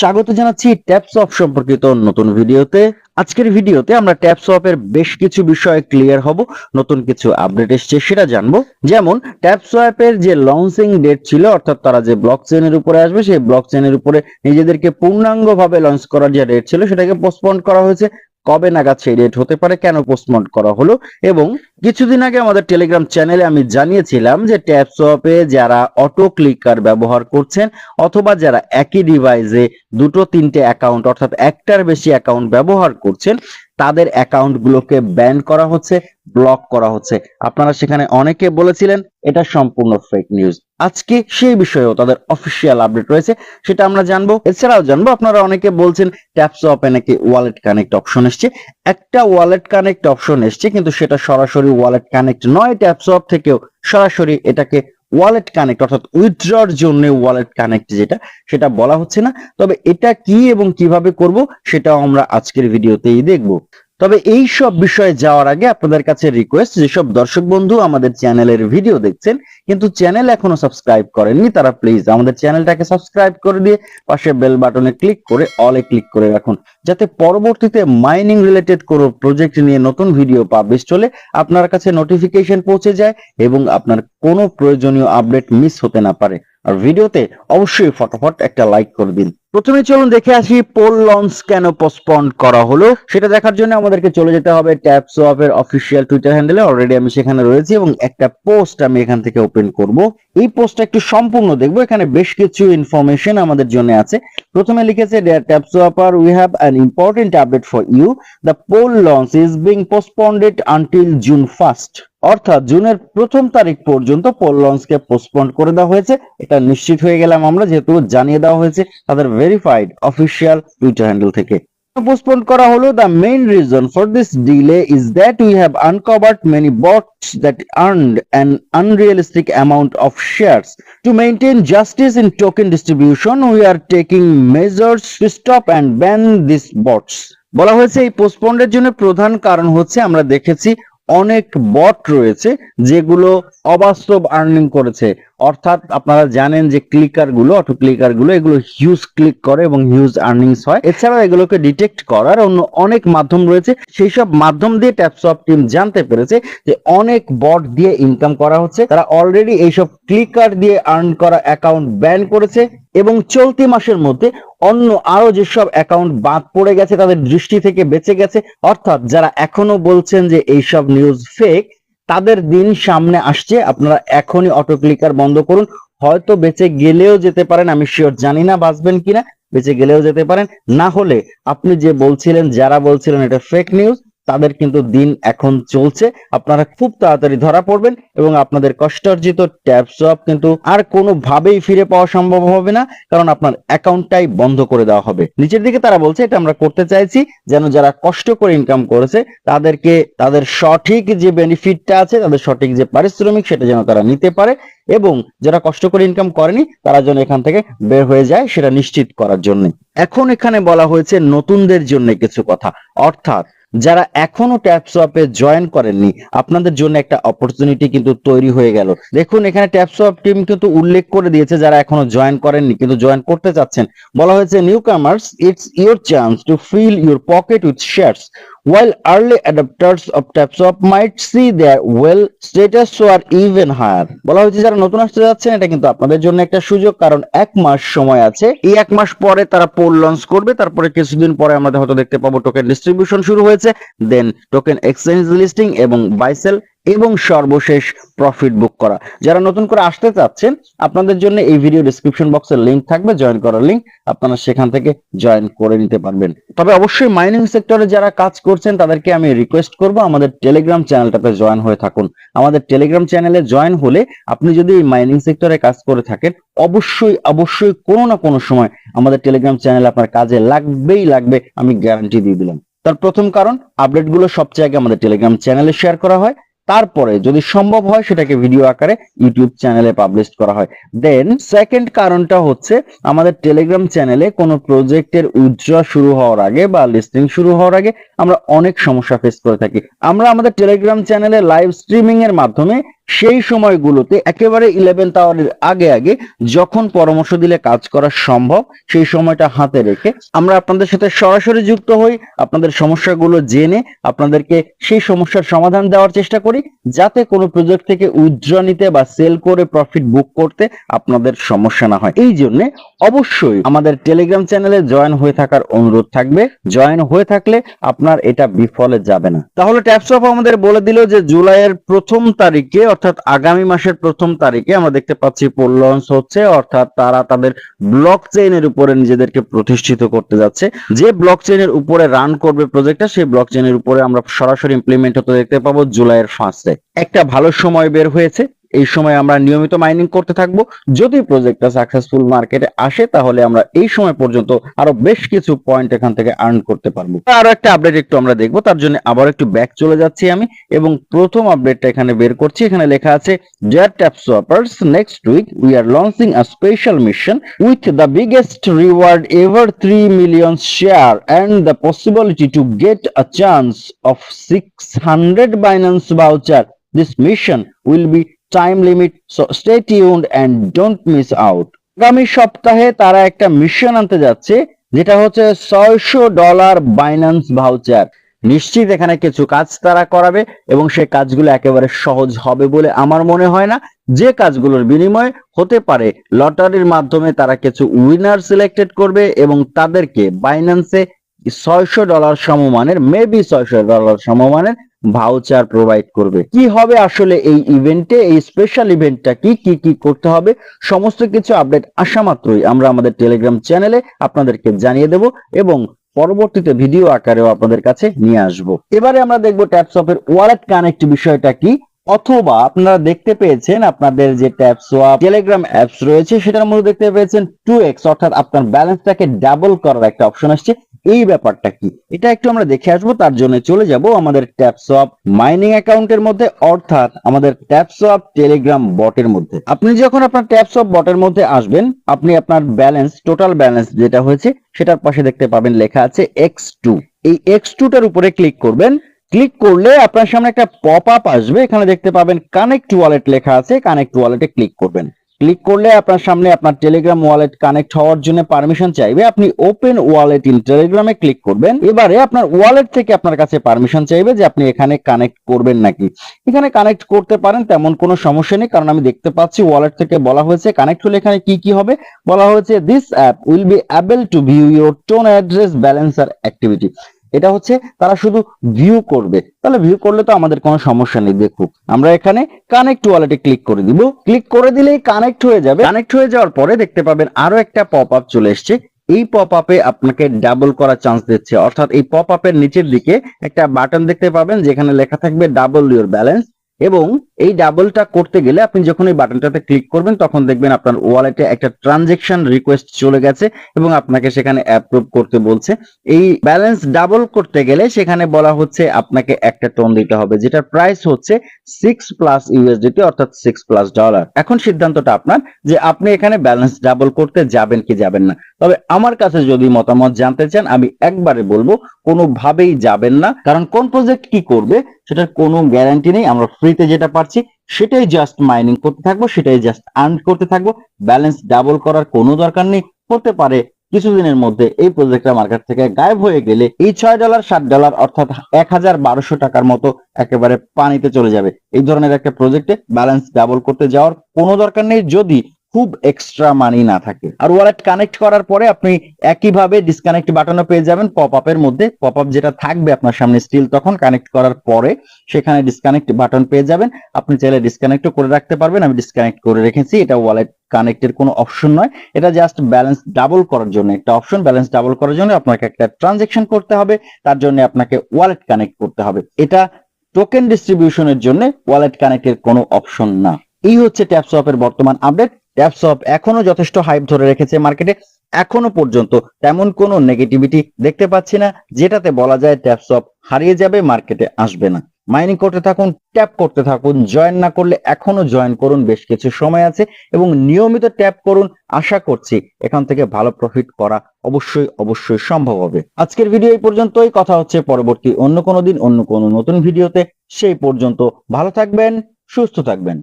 স্বাগত জানাচ্ছি ট্যাপস সম্পর্কিত নতুন ভিডিওতে। আজকের ভিডিওতে আমরা ট্যাপস অফের বেশ কিছু বিষয়ে ক্লিয়ার হব, নতুন কিছু আপডেট এসছে সেটা জানব। যেমন ট্যাপস অ্যাপের যে লঞ্চিং ডেট ছিল, অর্থাৎ তারা যে ব্লক চেনের উপরে আসবে, সেই ব্লক চেনের উপরে নিজেদেরকে পূর্ণাঙ্গভাবে লঞ্চ করার যে ডেট ছিল, সেটাকে পোস্টপন্ড করা হয়েছে। কবে নাগাদ সেই ডেট হতে পারে, কেন পোস্টমর্ট করা হলো এবং কিছুদিন আগে আমাদের টেলিগ্রাম চ্যানেলে আমি জানিয়েছিলাম যে ট্যাপসপে যারা অটো ক্লিকার ব্যবহার করছেন অথবা যারা একই ডিভাইসে দুটো, তিনটে অ্যাকাউন্ট অর্থাৎ একটার বেশি অ্যাকাউন্ট ব্যবহার করছেন তাদের অ্যাকাউন্ট গুলোকে ব্যান করা হচ্ছে ব্লক করা হচ্ছে। আপনারা সেখানে অনেকে বলেছিলেন, এটা সম্পূর্ণ ফেক নিউজ আজকে সেই বিষয়েও তাদের অফিসিয়াল আপডেট রয়েছে, সেটা আমরা জানব। এছাড়াও জানব, আপনারা অনেকে বলছেন ট্যাপস অপে নাকি ওয়ালেট কানেক্ট অপশন এসছে। একটা ওয়ালেট কানেক্ট অপশন এসছে, কিন্তু সেটা সরাসরি ওয়ালেট কানেক্ট নয় ট্যাপস অফ থেকেও সরাসরি এটাকে ওয়ালেট কানেক্ট অর্থাৎ উইথড্রর জন্য ওয়ালেট কানেক্ট যেটা, সেটা বলা হচ্ছে না। তবে এটা কি এবং কীভাবে করব, সেটাও আমরা আজকের ভিডিওতেই দেখব। তবে এই সব বিষয়ে যাওয়ার আগে আপনাদের কাছে রিকোয়েস্ট যেসব দর্শক বন্ধু আমাদের চ্যানেলের ভিডিও দেখছেন, কিন্তু চ্যানেল এখনও সাবস্ক্রাইব করেননি, তারা প্লিজ আমাদের চ্যানেলটাকে সাবস্ক্রাইব করে দিয়ে পাশে বেল বাটনে ক্লিক করে অলে ক্লিক করে রাখুন, যাতে পরবর্তীতে মাইনিং রিলেটেড কোনো প্রজেক্ট নিয়ে নতুন ভিডিও পাবলিশ হলে আপনার কাছে নোটিফিকেশন পৌঁছে যায় এবং আপনার কোনো প্রয়োজনীয় আপডেট মিস হতে না পারে। আর ভিডিওতে অবশ্যই ফটাফট একটা লাইক করে দিন। প্রথমে চলুন দেখে আসি পোল লঞ্চ কেন পোস্টপন্ড করা হলো। সেটা দেখার জন্য আমাদেরকে চলে যেতে হবে ট্যাপস অফ এর অফিসিয়াল টুইটার হ্যান্ডেলে অলরেডি আমি সেখানে রয়েছি এবং একটা পোস্ট আমি এখান থেকে ওপেন করব। এই পোস্টটা একটু সম্পূর্ণ দেখব। এখানে বেশ কিছু ইনফরমেশন আমাদের জন্য আছে। প্রথমে লিখেছে dear TapSwappers we have an important update for you the poll launch is being postponed until June first অর্থাৎ জুনের প্রথম তারিখ পর্যন্ত পোল লঞ্চকে পোস্টপন্ড করে দেওয়া হয়েছে। এটা নিশ্চিত হয়ে গেলাম আমরা, যেহেতু জানিয়ে দেওয়া হয়েছে তাদের ভেরিফাইড অফিসিয়াল টুইটার হ্যান্ডেল থেকে। পোস্টপন্ড করা হলো। The main reason for this delay is that we have uncovered many bots that earned an unrealistic amount of shares to maintain justice in token distribution we are taking measures to stop and ban this bots বলা হয়েছে, এই পোস্টপন্ডের জন্য প্রধান কারণ হচ্ছে আমরা দেখেছি অনেক বট রয়েছে যেগুলো অবাস্তব আর্নিং করেছে। অর্থাৎ আপনারা জানেন যে ক্লিকারগুলো অটো ক্লিকারগুলো, এগুলো হিউজ ক্লিক করে এবং হিউজ আর্নিংস হয়। এছাড়াও এগুলোকে ডিটেক্ট করার অন্য অনেক মাধ্যম রয়েছে। সেই সব মাধ্যম দিয়ে ট্যাপসপ টিম জানতে পেরেছে যে অনেক বট দিয়ে ইনকাম করা হচ্ছে। তারা অলরেডি এইসব ক্লিকার দিয়ে আর্ন করা অ্যাকাউন্ট ব্যান করেছে। এবং চলতি মাসের মধ্যে অন্য আরও যেসব অ্যাকাউন্ট বাদ পড়ে গেছে, তাদের দৃষ্টি থেকে বেঁচে গেছে, অর্থাৎ যারা এখনও বলছেন যে এইসব নিউজ ফেক তাদের দিন সামনে আসছে। আপনারা এখনই অটো ক্লিকার বন্ধ করুন। হয়তো বেঁচে গেলেও যেতে পারেন, আমি শিওর জানি না বাঁচবেন কিনা, বেঁচে গেলেও যেতে পারেন। না হলে আপনি যে বলছিলেন, যারা বলছিলেন এটা ফেক নিউজ তাদের কিন্তু দিন এখন চলছে। আপনারা খুব তাড়াতাড়ি ধরা পড়বেন এবং আপনাদের কষ্টার্জিত ট্যাপ সব কিন্তু আর কোনোভাবেই ফিরে পাওয়া সম্ভব হবে না, কারণ আপনার অ্যাকাউন্টটাই বন্ধ করে দেওয়া হবে। নিচের দিকে তারা বলছে, এটা আমরা করতে চাইছি যেন যারা কষ্ট করে ইনকাম করেছে, তাদেরকে, তাদের সঠিক যে বেনিফিটটা আছে, তাদের সঠিক যে পারিশ্রমিক, সেটা যেন তারা নিতে পারে এবং যারা কষ্ট করে ইনকাম করেনি, তারা যেন এখান থেকে বের হয়ে যায়, সেটা নিশ্চিত করার জন্য। এখন এখানে বলা হয়েছে নতুনদের জন্য কিছু কথা। অর্থাৎ যারা এখনও ট্যাপসোয়াপে জয়েন করেননি, আপনাদের জন্য একটা অপরচুনিটি কিন্তু তৈরি হয়ে গেল। দেখুন, এখানে ট্যাপসোয়াপ টিম কিন্তু উল্লেখ করে দিয়েছে যারা এখনও জয়েন করেননি, কিন্তু জয়েন করতে চাচ্ছেন। বলা হয়েছে newcomers it's your chance to fill your pocket with shares while early adopters of TapSwap might see their well status soar even higher বলা হয়েছে, যারা নতুন আসতে যাচ্ছেন, এটা কিন্তু আপনাদের জন্য একটা সুযোগ, কারণ এক মাস সময় আছে। এই এক মাস পরে তারা পোল লঞ্চ করবে। তারপরে কিছুদিন পরে আমরা হয়তো দেখতে পাবো টোকেন ডিস্ট্রিবিউশন শুরু হয়েছে। দেন টোকেন এক্সচেঞ্জ লিস্টিং এবং বাইসেল এবং সর্বশেষ প্রফিট বুক করা। যারা নতুন করে আসতে চাচ্ছেন, আপনাদের জন্য এই ভিডিও ডিসক্রিপশন বক্সের লিংক থাকবে জয়েন করার লিংক আপনারা সেখান থেকে জয়েন করে নিতে পারবেন। তবে অবশ্যই মাইনিং সেক্টরে যারা কাজ করছেন, তাদেরকে আমি রিকোয়েস্ট করব আমাদের টেলিগ্রাম চ্যানেলটাতে জয়েন হয়ে থাকুন। আমাদের টেলিগ্রাম চ্যানেলে জয়েন হলে আপনি যদি এই মাইনিং সেক্টরে কাজ করে থাকেন, অবশ্যই অবশ্যই কোনো না কোনো সময় আমাদের টেলিগ্রাম চ্যানেল আপনার কাজে লাগবেই লাগবে, আমি গ্যারান্টি দিয়ে দিলাম। তার প্রথম কারণ আপডেটগুলো সবচেয়ে আগে আমাদের টেলিগ্রাম চ্যানেলে শেয়ার করা হয়। তারপরে যদি সম্ভব হয় সেটাকে ভিডিও আকারে ইউটিউব চ্যানেলে পাবলিশ করা হয়। দেন সেকেন্ড কারণটা হচ্ছে আমাদের টেলিগ্রাম চ্যানেলে কোনো প্রজেক্টের উজ্জ্বল শুরু হওয়ার আগে বা লিস্টিং শুরু হওয়ার আগে আমরা অনেক সমস্যা ফেস করে থাকি। আমরা আমাদের টেলিগ্রাম চ্যানেলে লাইভ স্ট্রিমিং এর মাধ্যমে সেই সময়গুলোতে একেবারে ইলেভেন্থ আওয়ারের আগে আগে যখন পরামর্শ দিলে কাজ করা সম্ভব, সেই সময়টা হাতে রেখে আমরা আপনাদের সাথে সরাসরি যুক্ত হই, আপনাদের সমস্যাগুলো জেনে আপনাদেরকে সেই সমস্যার সমাধান দেওয়ার চেষ্টা করি, যাতে কোনো প্রজেক্ট থেকে উইথড্র নিতে বা সেল করে প্রফিট বুক করতে আপনাদের সমস্যা না হয়। এই জন্য অবশ্যই আমাদের টেলিগ্রাম চ্যানেলে জয়েন হয়ে থাকার অনুরোধ থাকবে। জয়েন হয়ে থাকলে আপনার এটা বিফলে যাবে না। তাহলে ট্যাপসপ আমাদের বলে দিল যে জুলাইয়ের প্রথম তারিখে অর্থাৎ আগামী মাসের প্রথম তারিখে আমরা দেখতে পাচ্ছি পোল লঞ্চ হচ্ছে, অর্থাৎ তারা তাদের ব্লক চেইনের উপরে নিজেদেরকে প্রতিষ্ঠিত করতে যাচ্ছে। যে ব্লক চেইনের উপরে রান করবে প্রজেক্টটা সেই ব্লক চেইনের উপরে আমরা সরাসরি ইমপ্লিমেন্ট হতে দেখতে পাবো জুলাইয়ের ফার্স্টে একটা ভালো সময় বের হয়েছে। এই সময় আমরা নিয়মিত মাইনিং করতে থাকব। যদি প্রজেক্টটা সাকসেসফুল মার্কেটে আসে, তাহলে আমরা এই সময় পর্যন্ত আরও বেশ কিছু পয়েন্ট এখান থেকে আর্ন করতে পারব। আর একটা আপডেট একটু আমরা দেখব, তার জন্য আবার একটু ব্যাক চলে যাচ্ছি আমি এবং প্রথম আপডেটটা এখানে বের করছি। এখানে লেখা আছে জেট ট্যাপ সোয়াপার্স next week we are launching a special mission with the biggest reward ever three million shares and the possibility to get a chance of six hundred Binance voucher this mission will be time limit so stay tuned and don't miss out. আগামী সপ্তাহে তারা একটা mission আনতে যাচ্ছে, যেটা হচ্ছে ছয়শো dollar Binance voucher নিশ্চিত এখানে কিছু কাজ তারা করাবে এবং সেই কাজগুলো একেবারে সহজ হবে বলে আমার মনে হয় না। যে কাজগুলোর বিনিময়ে হতে পারে, লটারির মাধ্যমে তারা কিছু উইনার সিলেক্টেড করবে এবং তাদেরকে বাইন্যান্সে ছয়শো ডলার সমমানের মেবি ছয়শো ডলার সমমানের ভাউচার প্রোভাইড করবে। কি হবে আসলে এই ইভেন্টে এই স্পেশাল ইভেন্টটা কি কি কি করতে হবে, সমস্ত কিছু আপডেট আসা মাত্রই আমরা আমাদের টেলিগ্রাম চ্যানেলে আপনাদেরকে জানিয়ে দেব এবং পরবর্তীতে ভিডিও আকারেও আপনাদের কাছে নিয়ে আসব। এবারে আমরা দেখব ট্যাপসপের ওয়ালেট কানেক্ট বিষয়টা কি অথবা আপনারা দেখতে পেয়েছেন আপনাদের যে ট্যাপ সোয়াপ টেলিগ্রাম অ্যাপস রয়েছে, সেটার মধ্যে দেখতে পেয়েছেন টু এক্স অর্থাৎ আপনার ব্যালেন্সটাকে ডাবল করার একটা অপশন আসছে। এই ব্যাপারটা কি? এটা একটু আমরা দেখে আসব, তার জন্য চলে যাব আমাদের ট্যাপসপ মাইনিং অ্যাকাউন্টের মধ্যে, অর্থাৎ আমাদের ট্যাপসপ টেলিগ্রাম বটের মধ্যে। আপনি যখন আপনার ট্যাপসপ বটের মধ্যে আসবেন, আপনি আপনার ব্যালেন্স, টোটাল ব্যালেন্স যেটা হয়েছে, সেটার পাশে দেখতে পাবেন লেখা আছে এক্স টু। এই এক্স টুটার উপরে ক্লিক করবেন ক্লিক করলে আপনার সামনে একটা পপ আপ আসবে। এখানে দেখতে পাবেন কানেক্ট ওয়ালেট লেখা আছে। কানেক্ট ওয়ালেটে ক্লিক করবেন। ক্লিক করলে আপনার সামনে আপনার টেলিগ্রাম ওয়ালেট কানেক্ট হওয়ার জন্য পারমিশন চাইবে। আপনি ওপেন ওয়ালেট ইন টেলিগ্রামে ক্লিক করবেন। এবারে আপনার ওয়ালেট থেকে আপনার কাছে পারমিশন চাইবে যে আপনি এখানে কানেক্ট করবেন নাকি। এখানে কানেক্ট করতে পারেন, তেমন কোনো সমস্যা নেই, কারণ আমি দেখতে পাচ্ছি ওয়ালেট থেকে বলা হয়েছে কানেক্ট হলে এখানে কি কি হবে? বলা হয়েছে this app will be able to view your TON address balance R activity এটা হচ্ছে তারা শুধু ভিউ করবে। তাহলে ভিউ করলে তো আমাদের কোনো সমস্যা নেই, দেখুক। আমরা এখানে কানেক্ট ওয়ালেটে ক্লিক করে দিব। ক্লিক করে দিলেই কানেক্ট হয়ে যাবে। কানেক্ট হয়ে যাওয়ার পরে দেখতে পাবেন আরও একটা পপ আপ চলে এসছে। এই পপ আপে আপনাকে ডাবল করার চান্স দিচ্ছে। অর্থাৎ এই পপ আপের নিচের দিকে একটা বাটন দেখতে পাবেন, যেখানে লেখা থাকবে ডাবল ইউর ব্যালেন্স এবং এই ডাবলটা করতে গেলে আপনি যখন এই বাটনটাতে ক্লিক করবেন, তখন দেখবেন আপনার ওয়ালেটে একটা ট্রানজেকশন রিকোয়েস্ট চলে গেছে এবং আপনাকে সেখানে অ্যাপ্রুভ করতে বলছে। এই ব্যালেন্স ডাবল করতে গেলে সেখানে বলা হচ্ছে আপনাকে একটা টোন দিতে হবে, যেটার প্রাইস হচ্ছে সিক্স প্লাস ইউএসডিটি অর্থাৎ সিক্স প্লাস ডলার এখন সিদ্ধান্তটা আপনার যে আপনি এখানে ব্যালেন্স ডাবল করতে যাবেন কি যাবেন না। তবে আমার কাছে যদি মতামত জানতে চান, আমি একবারে বলব, কোনোভাবেই যাবেন না। কারণ কোন প্রজেক্ট কি করবে সেটার কোনো গ্যারান্টি নেই, আমরা ফ্রিতে যেটা পারছি, সেটাই জাস্ট মাইনিং করতে থাকব, সেটাই জাস্ট আর্ন করতে থাকব ব্যালেন্স ডাবল করার কোনো দরকার নেই, হতে পারে কিছুদিনের মধ্যে এই প্রজেক্টটা মার্কেট থেকে গায়েব হয়ে গেলে এই ছয় ডলার সাত ডলার অর্থাৎ এক হাজার বারোশো টাকার মতো একেবারে পানিতে চলে যাবে। এই ধরনের একটা প্রজেক্টে ব্যালেন্স ডাবল করতে যাওয়ার কোনো দরকার নেই। যদি খুব এক্সট্রা মানি না থাকে। আর ওয়ালেট কানেক্ট করার পরে আপনি একইভাবে ডিসকানেক্ট বাটনও পেয়ে যাবেন পপ আপের মধ্যে। পপ আপ যেটা থাকবে আপনার সামনে স্টিল তখন কানেক্ট করার পরে সেখানে ডিসকানেক্ট বাটন পেয়ে যাবেন। আপনি চাইলে ডিসকানেক্টও করে রাখতে পারবেন। আমি ডিসকানেক্ট করে রেখেছি। এটা ওয়ালেট কানেক্টের কোনো অপশন নয়। এটা জাস্ট ব্যালেন্স ডাবল করার জন্য একটা অপশন ব্যালেন্স ডাবল করার জন্য আপনাকে একটা ট্রানজেকশন করতে হবে। তার জন্য আপনাকে ওয়ালেট কানেক্ট করতে হবে। এটা টোকেন ডিস্ট্রিবিউশনের জন্য ওয়ালেট কানেক্টের কোনো অপশন না। এই হচ্ছে ট্যাপসপের বর্তমান আপডেট ট্যাপসপ এখনও যথেষ্ট হাইপ ধরে রেখেছে মার্কেটে এখনও পর্যন্ত তেমন কোনো নেগেটিভিটি দেখতে পাচ্ছি না, যেটাতে বলা যায় ট্যাপসপ হারিয়ে যাবে মার্কেটে আসবে না। মাইনিং করতে থাকুন ট্যাপ করতে থাকুন জয়েন না করলে এখনও জয়েন করুন, বেশ কিছু সময় আছে এবং নিয়মিত ট্যাপ করুন, আশা করছি এখান থেকে ভালো প্রফিট করা অবশ্যই অবশ্যই সম্ভব হবে। আজকের ভিডিও এই পর্যন্তই, কথা হচ্ছে পরবর্তী অন্য কোনো দিন, অন্য কোনো নতুন ভিডিওতে সেই পর্যন্ত ভালো থাকবেন, সুস্থ থাকবেন।